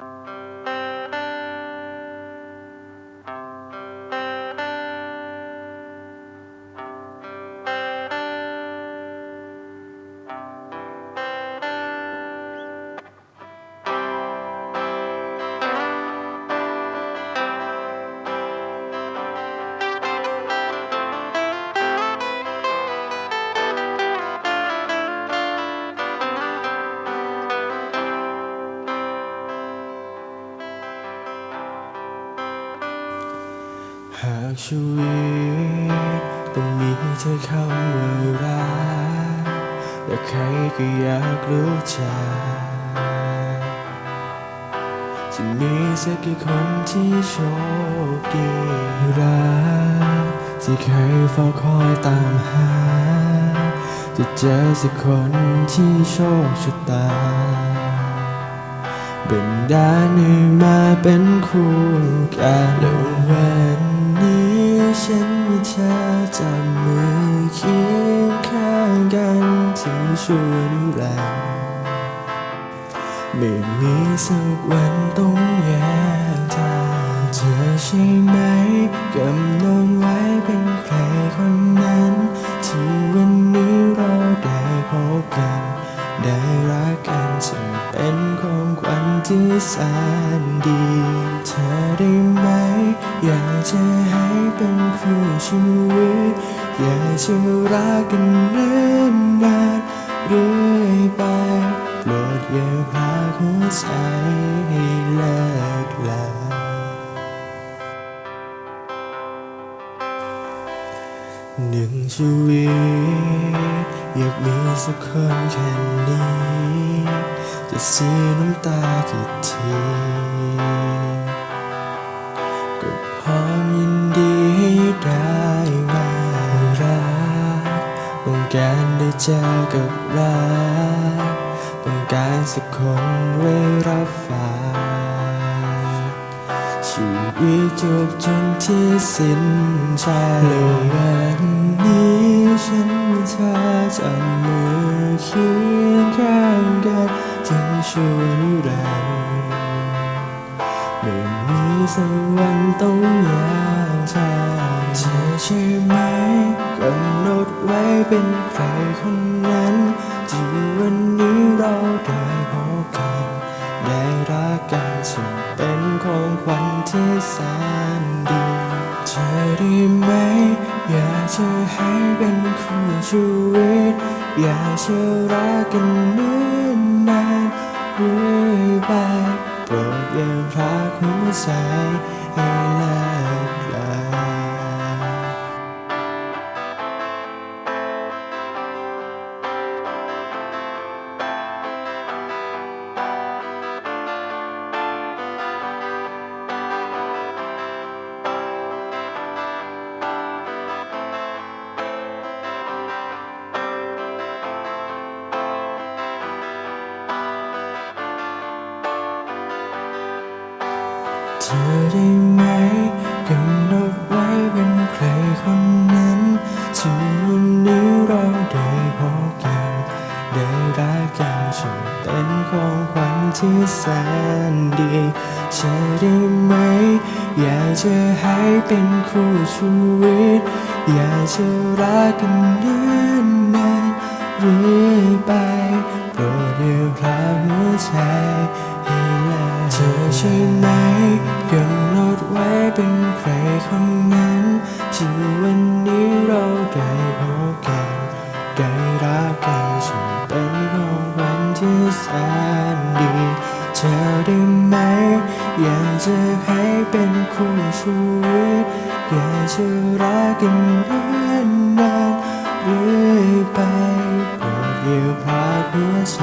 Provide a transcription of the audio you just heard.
Música หากชีวิตต้องมีเธอคำว่ารักและใครก็อยากรู้จักจะมีสักกี่คนที่โชคดีรักที่เคยเฝ้าคอยตามหา จะเจอสักคนที่โชคชะตาเป็นดานให้มาเป็นคู่กันและวันนี้ ฉันมีเธอจับมือเคียงข้างกันถึงชั่วนิรันดร์ไม่มีสักวันต้องแยกทางเธอใช่ไหมกำหนดไว้เป็นใครคนนั้นที่ กันจึงเป็นของขวัญที่แสนดี เธอได้ไหม อยากจะให้เป็นคู่ชีวิต อยากจะรักกันเรื่อยนานเรื่อยไปโปรดอย่าพาหัวใจให้เลิกลาหนึ่งชีวิต อยากมีสักคนแค่นี้ จะเสียน้ำตากี่ที ก็พร้อมยินดีให้ได้มารักต้องการได้เจอกับรักต้องการสักคนไว้รับฟังชีวิตจบจนที่สิ้นใจแล้ววันนี้ฉัน เธอจับมือเคียงข้างกันถึงชั่วนิรันดร์ไม่มีสักวันต้องแยกทางเธอใช่ไหมกำหนดไว้เป็นใครคนนั้นที่วันนี้เราได้พบกัน ได้รักกันฉันเป็นของขวัญที่แสนดีเธอได้ไหม อยากจะให้เป็นคู่ชีวิต อยากจะรักกันนื่อนนานเรื่อยไปโปรดอย่าพลาดหัวใจ ธอได้ไหมกำหนดไว้เป็นใครคนนั้นที่วันนี้เราได้พบกันได้รักกันฉันเป็นของขวัญที่แสนดีเธอได้ไหม อยากจะให้เป็นคู่ชีวิต อยากจะรักกันเนื่อนนานเรื่อยไปโปรดอย่าพลาดหัวใจให้ลาเธอใช่ไหม กำหนดไว้เป็นใครคนนั้นที่วันนี้เราได้พบกัน ได้รักกันฉันเป็นของวัญที่แสนดี เธอได้ไหม อยากจะให้เป็นคู่ชีวิต อยากจะรักกันเรื่อยนานเรื่อยไปโปรดอย่าพลาหัวใจ